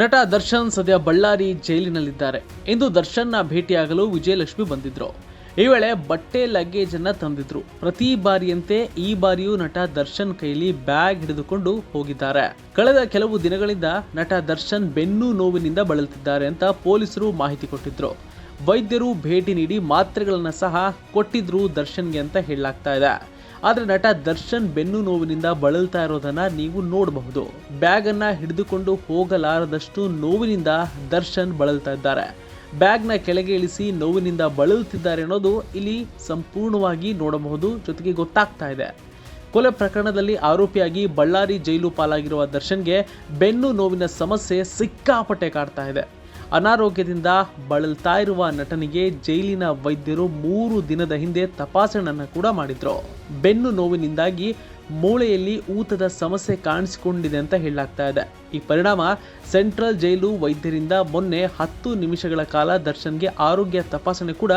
ನಟ ದರ್ಶನ್ ಸದ್ಯ ಬಳ್ಳಾರಿ ಜೈಲಿನಲ್ಲಿದ್ದಾರೆ. ಇಂದು ದರ್ಶನ್ನ ಭೇಟಿಯಾಗಲು ವಿಜಯಲಕ್ಷ್ಮಿ ಬಂದಿದ್ರು. ಈ ವೇಳೆ ಬಟ್ಟೆ ಲಗೇಜ್ ಅನ್ನ ತಂದಿದ್ರು. ಪ್ರತಿ ಬಾರಿಯಂತೆ ಈ ಬಾರಿಯೂ ನಟ ದರ್ಶನ್ ಕೈಲಿ ಬ್ಯಾಗ್ ಹಿಡಿದುಕೊಂಡು ಹೋಗಿದ್ದಾರೆ. ಕಳೆದ ಕೆಲವು ದಿನಗಳಿಂದ ನಟ ದರ್ಶನ್ ಬೆನ್ನು ನೋವಿನಿಂದ ಬಳಲುತ್ತಿದ್ದಾರೆ ಅಂತ ಪೊಲೀಸರು ಮಾಹಿತಿ ಕೊಟ್ಟಿದ್ರು. ವೈದ್ಯರು ಭೇಟಿ ನೀಡಿ ಮಾತ್ರೆಗಳನ್ನ ಸಹ ಕೊಟ್ಟಿದ್ರು ದರ್ಶನ್ಗೆ ಅಂತ ಹೇಳಲಾಗ್ತಾ ಇದೆ. ಆದ್ರೆ ನಟ ದರ್ಶನ್ ಬೆನ್ನು ನೋವಿನಿಂದ ಬಳಲ್ತಾ ಇರೋದನ್ನ ನೀವು ನೋಡಬಹುದು. ಬ್ಯಾಗ್ ಅನ್ನ ಹಿಡಿದುಕೊಂಡು ಹೋಗಲಾರದಷ್ಟು ನೋವಿನಿಂದ ದರ್ಶನ್ ಬಳಲ್ತಾ ಇದ್ದಾರೆ. ಬ್ಯಾಗ್ನ ಕೆಳಗೆ ಇಳಿಸಿ ನೋವಿನಿಂದ ಬಳಲುತ್ತಿದ್ದಾರೆ ಅನ್ನೋದು ಇಲ್ಲಿ ಸಂಪೂರ್ಣವಾಗಿ ನೋಡಬಹುದು, ಜೊತೆಗೆ ಗೊತ್ತಾಗ್ತಾ ಇದೆ. ಕೊಲೆ ಪ್ರಕರಣದಲ್ಲಿ ಆರೋಪಿಯಾಗಿ ಬಳ್ಳಾರಿ ಜೈಲು ಪಾಲಾಗಿರುವ ದರ್ಶನ್ಗೆ ಬೆನ್ನು ನೋವಿನ ಸಮಸ್ಯೆ ಸಿಕ್ಕಾಪಟ್ಟೆ ಕಾಡ್ತಾ ಇದೆ. ಅನಾರೋಗ್ಯದಿಂದ ಬಳಲ್ತಾ ಇರುವ ನಟನಿಗೆ ಜೈಲಿನ ವೈದ್ಯರು ಮೂರು ದಿನದ ಹಿಂದೆ ತಪಾಸಣೆಯನ್ನು ಕೂಡ ಮಾಡಿದ್ರು. ಬೆನ್ನು ನೋವಿನಿಂದಾಗಿ ಮೂಳೆಯಲ್ಲಿ ಊತದ ಸಮಸ್ಯೆ ಕಾಣಿಸಿಕೊಂಡಿದೆ ಅಂತ ಹೇಳಲಾಗ್ತಾ ಇದೆ. ಈ ಪರಿಣಾಮ ಸೆಂಟ್ರಲ್ ಜೈಲು ವೈದ್ಯರಿಂದ ಮೊನ್ನೆ ಹತ್ತು ನಿಮಿಷಗಳ ಕಾಲ ದರ್ಶನ್ಗೆ ಆರೋಗ್ಯ ತಪಾಸಣೆ ಕೂಡ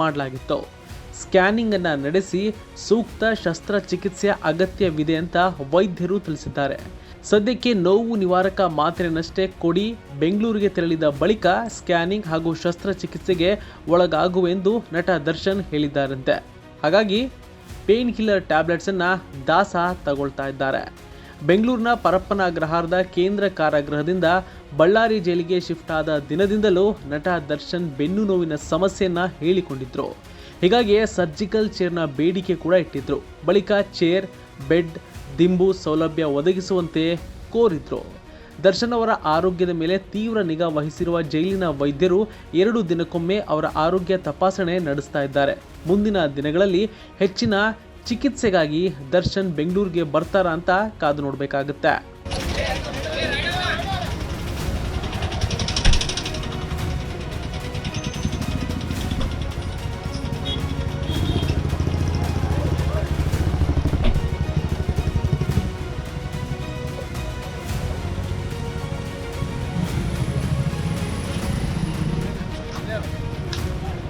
ಮಾಡಲಾಗಿತ್ತು. ಸ್ಕ್ಯಾನಿಂಗ್ ಅನ್ನ ನಡೆಸಿ ಸೂಕ್ತ ಶಸ್ತ್ರಚಿಕಿತ್ಸೆಯ ಅಗತ್ಯವಿದೆ ಅಂತ ವೈದ್ಯರು ತಿಳಿಸಿದ್ದಾರೆ. ಸದ್ಯಕ್ಕೆ ನೋವು ನಿವಾರಕ ಮಾತ್ರೆಯನ್ನಷ್ಟೇ ಕೊಡಿ, ಬೆಂಗಳೂರಿಗೆ ತೆರಳಿದ ಬಳಿಕ ಸ್ಕ್ಯಾನಿಂಗ್ ಹಾಗೂ ಶಸ್ತ್ರಚಿಕಿತ್ಸೆಗೆ ಒಳಗಾಗುವೆಂದು ನಟ ದರ್ಶನ್ ಹೇಳಿದ್ದಾರಂತೆ. ಹಾಗಾಗಿ ಪೇನ್ ಕಿಲ್ಲರ್ ಟ್ಯಾಬ್ಲೆಟ್ಸ್ ಅನ್ನ ದಾಸ ತಗೊಳ್ತಾ ಇದ್ದಾರೆ. ಬೆಂಗಳೂರಿನ ಪರಪ್ಪನ ಅಗ್ರಹಾರದ ಕೇಂದ್ರ ಕಾರಾಗೃಹದಿಂದ ಬಳ್ಳಾರಿ ಜೈಲಿಗೆ ಶಿಫ್ಟ್ ಆದ ದಿನದಿಂದಲೂ ನಟ ದರ್ಶನ್ ಬೆನ್ನು ನೋವಿನ ಸಮಸ್ಯೆಯನ್ನು ಹೇಳಿಕೊಂಡಿದ್ರು. ಹೀಗಾಗಿ ಸರ್ಜಿಕಲ್ ಚೇರ್ನ ಬೇಡಿಕೆ ಕೂಡ ಇಟ್ಟಿದ್ರು. ಬಳಿಕ ಚೇರ್, ಬೆಡ್, ದಿಂಬು ಸೌಲಭ್ಯ ಒದಗಿಸುವಂತೆ ಕೋರಿದ್ರು. ದರ್ಶನ್ ಅವರ ಆರೋಗ್ಯದ ಮೇಲೆ ತೀವ್ರ ನಿಗಾ ವಹಿಸಿರುವ ಜೈಲಿನ ವೈದ್ಯರು ಎರಡು ದಿನಕ್ಕೊಮ್ಮೆ ಅವರ ಆರೋಗ್ಯ ತಪಾಸಣೆ ನಡೆಸ್ತಾ ಇದ್ದಾರೆ. ಮುಂದಿನ ದಿನಗಳಲ್ಲಿ ಹೆಚ್ಚಿನ ಚಿಕಿತ್ಸೆಗಾಗಿ ದರ್ಶನ್ ಬೆಂಗಳೂರಿಗೆ ಬರ್ತಾರಾ ಅಂತ ಕಾದು ನೋಡಬೇಕಾಗುತ್ತೆ.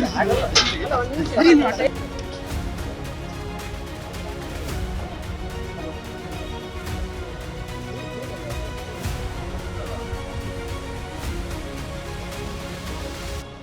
I 哪谁